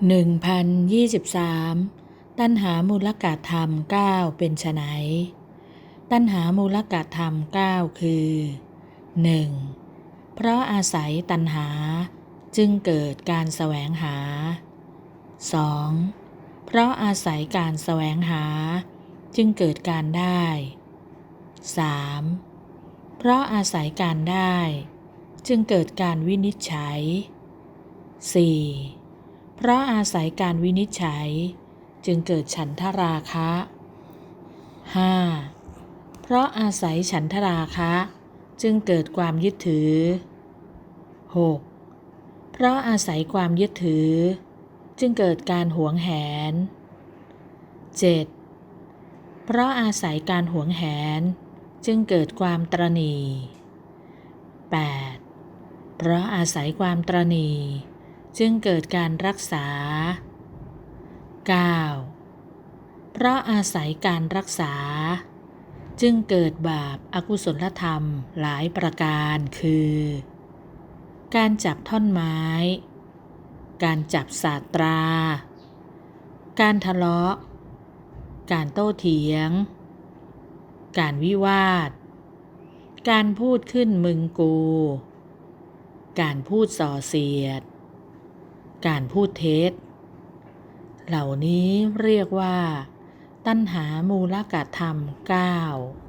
1023 ตัณหามูลกะธรรม 9 เป็นไนตัณหามูลกะธรรม 9 คือ 1. เพราะอาศัยตัณหาจึงเกิดการแสวงหา 2. เพราะอาศัยการแสวงหา จึงเกิดการได้ 3. เพราะอาศัยการได้ จึงเกิดการวินิจฉัย 4. เพราะอาศัยการวินิจฉัย จึงเกิดฉันทราคะ 5. เพราะอาศัยฉันทราคะ จึงเกิดความยึดถือ 6. เพราะอาศัยความยึดถือ จึงเกิดการหวงแหน 7. เพราะอาศัยการหวงแหน จึงเกิดความตรณี 8. เพราะอาศัยความตรณี จึงเกิดการรักษา 9. เพราะอาศัยการรักษา จึงเกิดบาปอากุศลธรรมหลายประการคือ การจับท่อนไม้ การจับศาสตรา การทะเลาะ การโต้เถียง การวิวาท การพูดขึ้นมึงกู การพูดส่อเสียด การพูดเท็จ เหล่านี้เรียกว่า ตัณหามูลกธรรม 9